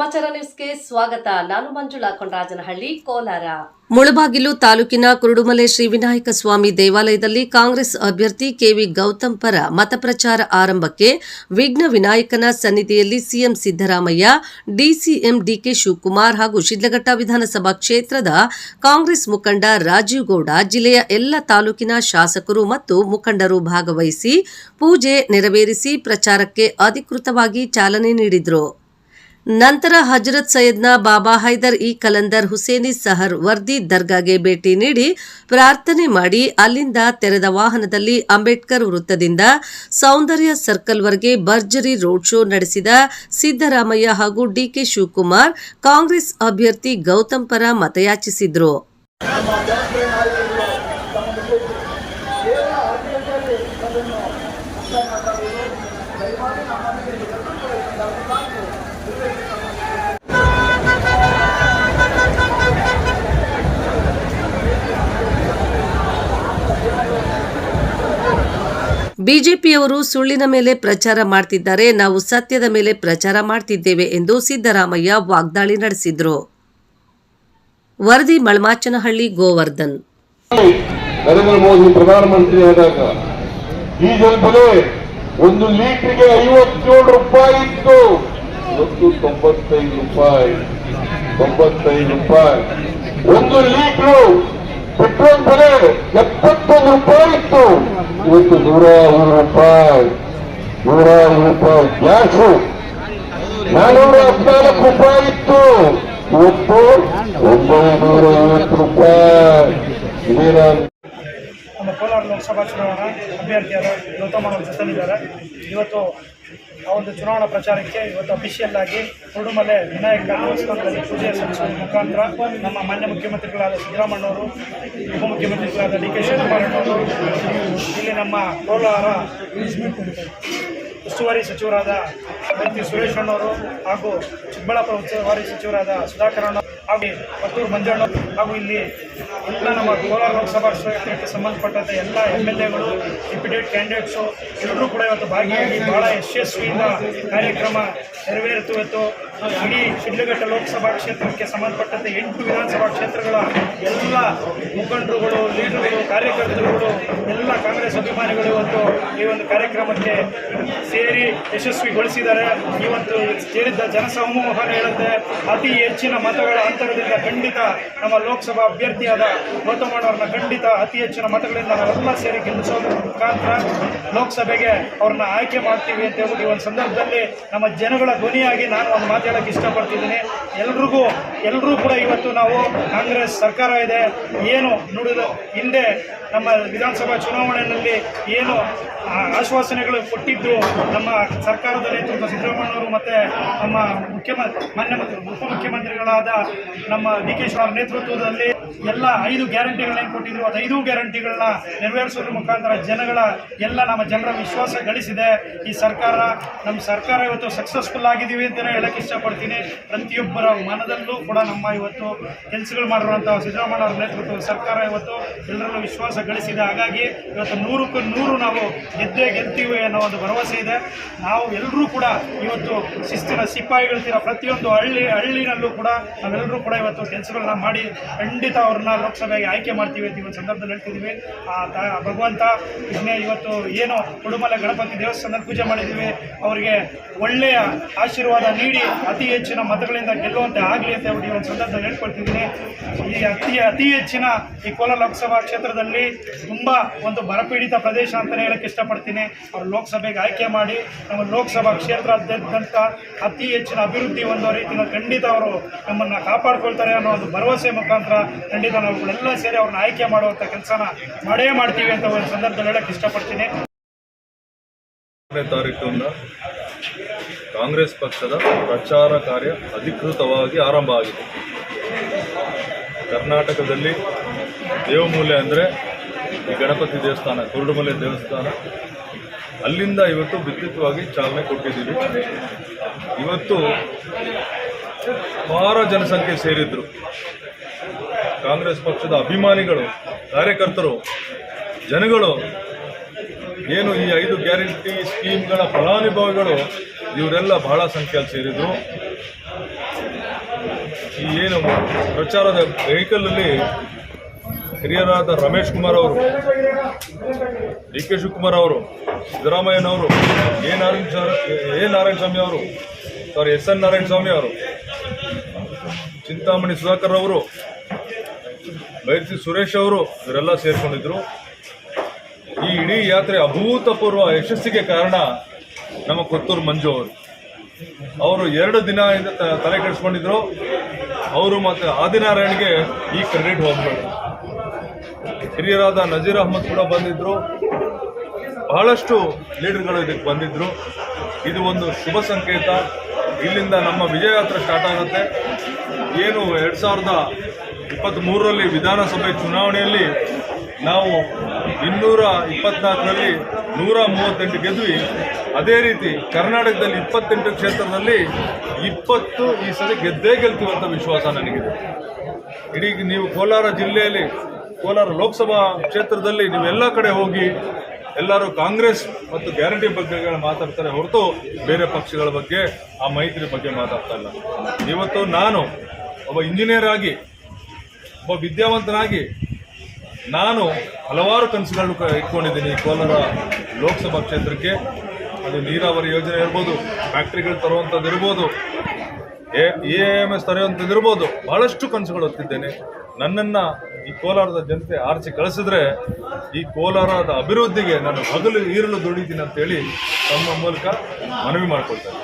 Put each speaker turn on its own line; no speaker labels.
ಸಮಾಚಾರ ನ್ಯೂಸ್ಗೆ ಸ್ವಾಗತ. ನಾನು ಮಂಜುಳಾ ಕೊಂಡರಾಜನಹಳ್ಳಿ, ಕೋಲಾರ.
ಮುಳಬಾಗಿಲು ತಾಲೂಕಿನ ಕುರುಡುಮಲೆ ಶ್ರೀ ವಿನಾಯಕ ಸ್ವಾಮಿ ದೇವಾಲಯದಲ್ಲಿ ಕಾಂಗ್ರೆಸ್ ಅಭ್ಯರ್ಥಿ ಕೆವಿ ಗೌತಮ್ ಪರ ಮತಪ್ರಚಾರ ಆರಂಭಕ್ಕೆ ವಿಘ್ನ ವಿನಾಯಕನ ಸನ್ನಿಧಿಯಲ್ಲಿ CM Siddaramaiah, DCM DK Shivakumar ಹಾಗೂ ಶಿಡ್ಲಘಟ್ಟ ವಿಧಾನಸಭಾ ಕ್ಷೇತ್ರದ ಕಾಂಗ್ರೆಸ್ ಮುಖಂಡ ರಾಜೀವ್ ಗೌಡ, ಜಿಲ್ಲೆಯ ಎಲ್ಲ ತಾಲೂಕಿನ ಶಾಸಕರು ಮತ್ತು ಮುಖಂಡರು ಭಾಗವಹಿಸಿ ಪೂಜೆ ನೆರವೇರಿಸಿ ಪ್ರಚಾರಕ್ಕೆ ಅಧಿಕೃತವಾಗಿ ಚಾಲನೆ ನೀಡಿದರು. ನಂತರ ಹಜರತ್ ಸೈಯದ್ನ ಬಾಬಾ ಹೈದರ್ ಇ ಕಲಂದರ್ ಹುಸೇನಿ ಸಹರ್ ವರ್ದಿ ದರ್ಗಾಗೆ ಭೇಟಿ ನೀಡಿ ಪ್ರಾರ್ಥನೆ ಮಾಡಿ ಅಲ್ಲಿಂದ ತೆರೆದ ವಾಹನದಲ್ಲಿ ಅಂಬೇಡ್ಕರ್ ವೃತ್ತದಿಂದ ಸೌಂದರ್ಯ ಸರ್ಕಲ್ವರೆಗೆ ಭರ್ಜರಿ ರೋಡ್ ಶೋ ನಡೆಸಿದ ಸಿದ್ದರಾಮಯ್ಯ ಹಾಗೂ ಡಿಕೆ ಶಿವಕುಮಾರ್ ಕಾಂಗ್ರೆಸ್ ಅಭ್ಯರ್ಥಿ ಗೌತಮ್ ಪರ ಮತಯಾಚಿಸಿದ್ರು. ಬಿಜೆಪಿಯವರು ಸುಳ್ಳಿನ ಮೇಲೆ ಪ್ರಚಾರ ಮಾಡ್ತಿದ್ದಾರೆ. ನಾವು ಸತ್ಯದ ಮೇಲೆ ಪ್ರಚಾರ ಮಾಡ್ತಿದ್ದೇವೆ ಎಂದು ಸಿದ್ದರಾಮಯ್ಯ ವಾಗ್ದಾಳಿ ನಡೆಸಿದ್ರು. ವರದಿ ಮಳಮಾಚನಹಳ್ಳಿ ಗೋವರ್ಧನ್.
ನರೇಂದ್ರ ಮೋದಿ ಪ್ರಧಾನಮಂತ್ರಿ ಆದಾಗ ಡೀಸೆಲ್ ಬೆಲೆ ಒಂದು ಲೀಟರ್ಗೆ ಐವತ್ತೇಳು ರೂಪಾಯಿ ಇತ್ತು. ಇವತ್ತು ತೊಂಬತ್ತೈದು ರೂಪಾಯಿ ತೊಂಬತ್ತೈದು ರೂಪಾಯಿ. ಒಂದು ಲೀಟರ್ ಪೆಟ್ರೋಲ್ ಬೆಲೆ ಎಪ್ಪತ್ತೊಂದು ರೂಪಾಯಿ ಇತ್ತು. ಇವತ್ತು ನೂರ ಮೂರು ರೂಪಾಯಿ ನೂರ ಮೂರು ರೂಪಾಯಿ. ಗ್ಯಾಸು ನಾನೂರ ಹದಿನಾಲ್ಕು ರೂಪಾಯಿ ಇತ್ತು. ಇವತ್ತು ಒಂಬೈನೂರ ಐವತ್ತು ರೂಪಾಯಿ. ಇದೇ ನಾನು
ನಮ್ಮ ಕೋಲಾರ ಲೋಕಸಭಾ ಚುನಾವಣಾ ಅಭ್ಯರ್ಥಿಯಾದ ಗೌತಮ್ ಜೊತೆಲಿದ್ದಾರೆ ಇವತ್ತು ಆ ಒಂದು ಚುನಾವಣಾ ಪ್ರಚಾರಕ್ಕೆ ಇವತ್ತು ಅಫಿಷಿಯಲ್ ಆಗಿ ಕುರುಡುಮಲೆ ವಿನಾಯಕ ದೇವಸ್ಥಾನದಲ್ಲಿ ಪೂಜೆ ಸಲ್ಲಿಸುವ ಮುಖಾಂತರ ನಮ್ಮ ಮಾನ್ಯ ಮುಖ್ಯಮಂತ್ರಿಗಳಾದ ಸಿದ್ದರಾಮಣ್ಣವರು ಉಪಮುಖ್ಯಮಂತ್ರಿಗಳಾದ ಡಿ ಕೆ ಇಲ್ಲಿ ನಮ್ಮ ಕೋಲಾರ ಉಸ್ತುವಾರಿ ಸಚಿವರಾದ ವ್ಯಕ್ತಿ ಸುರೇಶ್ ಅಣ್ಣವರು ಹಾಗೂ ಚಿಕ್ಕಬಳ್ಳಾಪುರ ಉಸ್ತುವಾರಿ ಸಚಿವರಾದ ಸುಧಾಕರ್ ಅಣ್ಣ ಹಾಗೂ ಪತ್ತೂರು ಮಂಜಣ್ಣ ಹಾಗೂ ಇಲ್ಲಿ ಎಲ್ಲ ನಮ್ಮ ಕೋಲಾರ ಲೋಕಸಭಾ ಕ್ಷೇತ್ರಕ್ಕೆ ಸಂಬಂಧಪಟ್ಟಂತೆ ಎಲ್ಲ ಎಂ ಎಲ್ ಎಗಳು, ಡಿಪ್ಯೂಟೆಡ್ ಕ್ಯಾಂಡಿಡೇಟ್ಸು, ಎಲ್ಲರೂ ಕೂಡ ಇವತ್ತು ಭಾಗಿಯಾಗಿ ಬಹಳ ಯಶಸ್ವಿಯಿಂದ ಕಾರ್ಯಕ್ರಮ ನೆರವೇರಿತು. ಇವತ್ತು ಇಡೀ ಶಿಡ್ಲಘಟ್ಟ ಲೋಕಸಭಾ ಕ್ಷೇತ್ರಕ್ಕೆ ಸಂಬಂಧಪಟ್ಟಂತೆ ಎಂಟು ವಿಧಾನಸಭಾ ಕ್ಷೇತ್ರಗಳ ಎಲ್ಲ ಮುಖಂಡರುಗಳು, ಲೀಡರ್ಗಳು, ಕಾರ್ಯಕರ್ತರುಗಳು, ಎಲ್ಲ ಕಾಂಗ್ರೆಸ್ ಅಭಿಮಾನಿಗಳು ಇವತ್ತು ಈ ಒಂದು ಕಾರ್ಯಕ್ರಮಕ್ಕೆ ಸೇರಿ ಯಶಸ್ವಿಗೊಳಿಸಿದ್ದಾರೆ. ಈ ಒಂದು ಸೇರಿದ್ದ ಜನಸಮೂಹ ಹೇಳುತ್ತೆ. ಅತಿ ಹೆಚ್ಚಿನ ಮತಗಳ ಅಂತರದಿಂದ ಖಂಡಿತ ನಮ್ಮ ಲೋಕಸಭಾ ಅಭ್ಯರ್ಥಿಯಾದ ಗೌತಮಣ್ಣವ್ರನ್ನ ಖಂಡಿತ ಅತಿ ಹೆಚ್ಚಿನ ಮತಗಳಿಂದ ನಾವೆಲ್ಲ ಸೇರಿ ಗೆಲ್ಲಿಸೋದ್ರ ಮುಖಾಂತರ ಲೋಕಸಭೆಗೆ ಅವ್ರನ್ನ ಆಯ್ಕೆ ಮಾಡ್ತೀವಿ ಅಂತ ಹೇಳ್ಬಿಟ್ಟು ಈ ಒಂದು ಸಂದರ್ಭದಲ್ಲಿ ನಮ್ಮ ಜನಗಳ ಧ್ವನಿಯಾಗಿ ನಾನು ಒಂದು ಮಾತು ಹೇಳಕ್ಕೆ ಇಷ್ಟಪಡ್ತಿದ್ದೀನಿ. ಎಲ್ರಿಗೂ ಎಲ್ಲರೂ ಕೂಡ ಇವತ್ತು ನಾವು ಕಾಂಗ್ರೆಸ್ ಸರ್ಕಾರ ಇದೆ. ಏನು ನುಡಿದ ಹಿಂದೆ ನಮ್ಮ ವಿಧಾನಸಭಾ ಚುನಾವಣೆಯಲ್ಲಿ ಏನು ಆಶ್ವಾಸನೆಗಳು ಕೊಟ್ಟಿದ್ದು ನಮ್ಮ ಸರ್ಕಾರದ ನೇತೃತ್ವ ಸಿದ್ದರಾಮಯ್ಯವರು ಮತ್ತು ನಮ್ಮ ಮುಖ್ಯಮಂತ್ರಿ ಮಾನ್ಯ ಉಪಮುಖ್ಯಮಂತ್ರಿಗಳಾದ ನಮ್ಮ ಡಿ ಕೆ ಶಿವರ ನೇತೃತ್ವದಲ್ಲಿ ಎಲ್ಲ ಐದು ಗ್ಯಾರಂಟಿಗಳೇನು ಕೊಟ್ಟಿದ್ರು? ಅದು ಐದು ಗ್ಯಾರಂಟಿಗಳನ್ನ ನೆರವೇರಿಸೋದ್ರ ಮುಖಾಂತರ ಜನಗಳ, ಎಲ್ಲ ನಮ್ಮ ಜನರ ವಿಶ್ವಾಸ ಗಳಿಸಿದೆ. ಈ ಸರ್ಕಾರ, ನಮ್ಮ ಸರ್ಕಾರ ಇವತ್ತು ಸಕ್ಸಸ್ಫುಲ್ ಆಗಿದ್ದೀವಿ ಅಂತಲೇ ಹೇಳಕ್ಕೆ ಇಷ್ಟಪಡ್ತೀನಿ. ಪ್ರತಿಯೊಬ್ಬರ ಮನದಲ್ಲೂ ಕೂಡ ನಮ್ಮ ಇವತ್ತು ಕೆಲಸಗಳು ಮಾಡಿರುವಂಥ ಸಿದ್ದರಾಮಯ್ಯ ಅವರ ನೇತೃತ್ವದ ಸರ್ಕಾರ ಇವತ್ತು ಎಲ್ಲರಲ್ಲೂ ವಿಶ್ವಾಸ ಗಳಿಸಿದೆ. ಹಾಗಾಗಿ ಇವತ್ತು ನೂರಕ್ಕೂ ನೂರು ನಾವು ಗೆದ್ದೇ ಗೆಲ್ತೀವಿ ಅನ್ನೋ ಒಂದು ಭರವಸೆ ಇದೆ. ನಾವು ಎಲ್ಲರೂ ಕೂಡ ಇವತ್ತು ಶಿಸ್ತಿನ ಸಿಪಾಯಿಗಳಿರ ಪ್ರತಿಯೊಂದು ಹಳ್ಳಿ ಹಳ್ಳಿನಲ್ಲೂ ಕೂಡ ನಾವೆಲ್ಲರೂ ಕೂಡ ಇವತ್ತು ಕೆಲಸಗಳನ್ನ ಮಾಡಿ ಖಂಡಿತ ಅವ್ರನ್ನ ಲೋಕಸಭೆಗೆ ಆಯ್ಕೆ ಮಾಡ್ತೀವಿ ಅಂತ ಇವತ್ತು ಸಂದರ್ಭದಲ್ಲಿ ಹೇಳ್ತಿದ್ದೀವಿ ಆ ಭಗವಂತ ಇದನ್ನೇ ಇವತ್ತು ಏನು ಕುಡುಮಲೆ ಗಣಪತಿ ದೇವಸ್ಥಾನದಲ್ಲಿ ಪೂಜೆ ಮಾಡಿದ್ದೀವಿ ಅವರಿಗೆ ಒಳ್ಳೆಯ ಆಶೀರ್ವಾದ ನೀಡಿ ಅತಿ ಹೆಚ್ಚಿನ ಮತಗಳಿಂದ ಗೆಲ್ಲುವಂತೆ ಆಗಲಿ ಅಂತ ಈ ಒಂದು ಸಂದರ್ಭ ಹೇಳ್ಕೊಳ್ತಿದ್ದೀನಿ ಈ ಅತಿ ಅತಿ ಹೆಚ್ಚಿನ ಈ ಕೋಲಾರ ಲೋಕಸಭಾ ಕ್ಷೇತ್ರದಲ್ಲಿ ತುಂಬ ಒಂದು ಬರಪೀಡಿತ ಪ್ರದೇಶ ಅಂತಲೇ ಹೇಳಕ್ಕೆ ಇಷ್ಟಪಡ್ತೀನಿ. ಅವರು ಲೋಕಸಭೆಗೆ ಆಯ್ಕೆ ಮಾಡಿ, ನಮ್ಮ ಲೋಕಸಭಾ ಕ್ಷೇತ್ರದಾದ್ಯಂತ ಅತಿ ಹೆಚ್ಚಿನ ಅಭಿವೃದ್ಧಿ ಹೊಂದೋ ರೀತಿಯಿಂದ ಖಂಡಿತ ಅವರು ನಮ್ಮನ್ನು ಕಾಪಾಡ್ಕೊಳ್ತಾರೆ ಅನ್ನೋ ಒಂದು ಭರವಸೆ ಮುಖಾಂತರ ಖಂಡಿತ ನಾವುಗಳೆಲ್ಲ ಸೇರಿ ಅವ್ರನ್ನ ಆಯ್ಕೆ ಮಾಡುವಂಥ ಕೆಲಸನ ಮಾಡೇ ಮಾಡ್ತೀವಿ ಅಂತ ಒಂದು ಸಂದರ್ಭದಲ್ಲಿ ಹೇಳಕ್ಕೆ ಇಷ್ಟಪಡ್ತೀನಿ.
ಕಾಂಗ್ರೆಸ್ ಪಕ್ಷದ ಪ್ರಚಾರ ಕಾರ್ಯ ಅಧಿಕೃತವಾಗಿ ಆರಂಭ ಆಗಿದೆ. ಕರ್ನಾಟಕದಲ್ಲಿ ದೇವಮೂಲೆ ಅಂದರೆ ಈ ಗಣಪತಿ ದೇವಸ್ಥಾನ, ಕುರುಡುಮಲೆ ದೇವಸ್ಥಾನ. ಅಲ್ಲಿಂದ ಇವತ್ತು ವಿದ್ಯುತ್ವಾಗಿ ಚಾಲನೆ ಕೊಟ್ಟಿದ್ದೀವಿ. ಇವತ್ತು ಅಪಾರ ಜನಸಂಖ್ಯೆ ಸೇರಿದ್ರು. ಕಾಂಗ್ರೆಸ್ ಪಕ್ಷದ ಅಭಿಮಾನಿಗಳು, ಕಾರ್ಯಕರ್ತರು, ಜನಗಳು ಏನು ಈ ಐದು ಗ್ಯಾರಂಟಿ ಸ್ಕೀಮ್ಗಳ ಫಲಾನುಭವಿಗಳು, ಇವರೆಲ್ಲ ಬಹಳ ಸಂಖ್ಯೆಯಲ್ಲಿ ಸೇರಿದ್ರು. ಈ ಏನು ಪ್ರಚಾರದ ವೆಹಿಕಲಲ್ಲಿ ಹಿರಿಯರಾದ ರಮೇಶ್ ಕುಮಾರ್ ಅವರು, ಡಿ ಕೆ ಶಿವಕುಮಾರ್ ಅವರು ಸಿದ್ದರಾಮಯ್ಯನವರು ಎ ನಾರಾಯಣ ಎ ನಾರಾಯಣ ಸ್ವಾಮಿ ಅವರು sorry S N Narayana Swamy ಅವರು, ಚಿಂತಾಮಣಿ ಸುಧಾಕರ್ ಅವರು, ಬೈರ್ಸಿ ಸುರೇಶ್ ಅವರು, ಇವರೆಲ್ಲ ಸೇರ್ಕೊಂಡಿದ್ರು. ಇಡೀ ಯಾತ್ರೆ ಅಭೂತಪೂರ್ವ ಯಶಸ್ಸಿಗೆ ಕಾರಣ ನಮ್ಮ ಕೊತ್ತೂರು ಮಂಜು ಅವರು. ಅವರು ಎರಡು ದಿನ ತಲೆ ಕೆಡಿಸ್ಕೊಂಡಿದ್ರು. ಅವರು ಮತ್ತು ಆದಿನಾರಾಯಣ್ಗೆ ಈ ಕ್ರೆಡಿಟ್ ಹೋಗ್ಬೇಕು ಹಿರಿಯರಾದ ನಜೀರ್ ಅಹಮದ್ ಕೂಡ ಬಂದಿದ್ರು. ಬಹಳಷ್ಟು ಲೀಡರ್ಗಳು ಇದಕ್ಕೆ ಬಂದಿದ್ರು. ಇದು ಒಂದು ಶುಭ ಸಂಕೇತ. ಇಲ್ಲಿಂದ ನಮ್ಮ ವಿಜಯ ಯಾತ್ರೆ ಸ್ಟಾರ್ಟ್ ಆಗುತ್ತೆ. ಏನು ಎರಡು ಸಾವಿರದ ಇಪ್ಪತ್ತ್ಮೂರರಲ್ಲಿ ವಿಧಾನಸಭೆ ಚುನಾವಣೆಯಲ್ಲಿ ನಾವು ಇನ್ನೂರ ಇಪ್ಪತ್ನಾಲ್ಕರಲ್ಲಿ ನೂರ ಮೂವತ್ತೆಂಟು ಗೆದ್ವಿ. ಅದೇ ರೀತಿ ಕರ್ನಾಟಕದಲ್ಲಿ ಇಪ್ಪತ್ತೆಂಟು ಕ್ಷೇತ್ರದಲ್ಲಿ ಇಪ್ಪತ್ತು ಈ ಸಲ ಗೆದ್ದೇ ಗೆಲ್ತೀವಿ ಅಂತ ವಿಶ್ವಾಸ ನನಗಿದೆ. ಇಡೀ ನೀವು ಕೋಲಾರ ಜಿಲ್ಲೆಯಲ್ಲಿ, ಕೋಲಾರ ಲೋಕಸಭಾ ಕ್ಷೇತ್ರದಲ್ಲಿ ನೀವೆಲ್ಲ ಕಡೆ ಹೋಗಿ ಎಲ್ಲರೂ ಕಾಂಗ್ರೆಸ್ ಮತ್ತು ಗ್ಯಾರಂಟಿ ಬಗ್ಗೆ ಮಾತಾಡ್ತಾರೆ ಹೊರತು ಬೇರೆ ಪಕ್ಷಗಳ ಬಗ್ಗೆ, ಆ ಮೈತ್ರಿ ಬಗ್ಗೆ ಮಾತಾಡ್ತಾ ಇಲ್ಲ. ಇವತ್ತು ನಾನು ಒಬ್ಬ ಇಂಜಿನಿಯರ್ ಆಗಿ, ಒಬ್ಬ ವಿದ್ಯಾವಂತನಾಗಿ ನಾನು ಹಲವಾರು ಕನಸುಗಳನ್ನು ಇಟ್ಕೊಂಡಿದ್ದೀನಿ ಕೋಲಾರ ಲೋಕಸಭಾ ಕ್ಷೇತ್ರಕ್ಕೆ. ಅದು ನೀರಾವರಿ ಯೋಜನೆ ಇರ್ಬೋದು ಫ್ಯಾಕ್ಟ್ರಿಗಳು ತರುವಂಥದ್ದು ಇರ್ಬೋದು, ಎ ಎಂ ಎಸ್ ತರೆಯುವಂಥದ್ದು ಇರ್ಬೋದು, ಬಹಳಷ್ಟು ಕನಸುಗಳು ಹೊತ್ತಿದ್ದೇನೆ. ನನ್ನನ್ನು ಈ ಕೋಲಾರದ ಜನತೆ ಆರಿಸಿ ಕಳಿಸಿದ್ರೆ ಈ ಕೋಲಾರದ ಅಭಿವೃದ್ಧಿಗೆ ನಾನು ಹಗಲು ಈರಲು ದುಡಿತೀನಿ ಅಂತೇಳಿ ತಮ್ಮ ಮೂಲಕ ಮನವಿ ಮಾಡ್ಕೊಳ್ತೇನೆ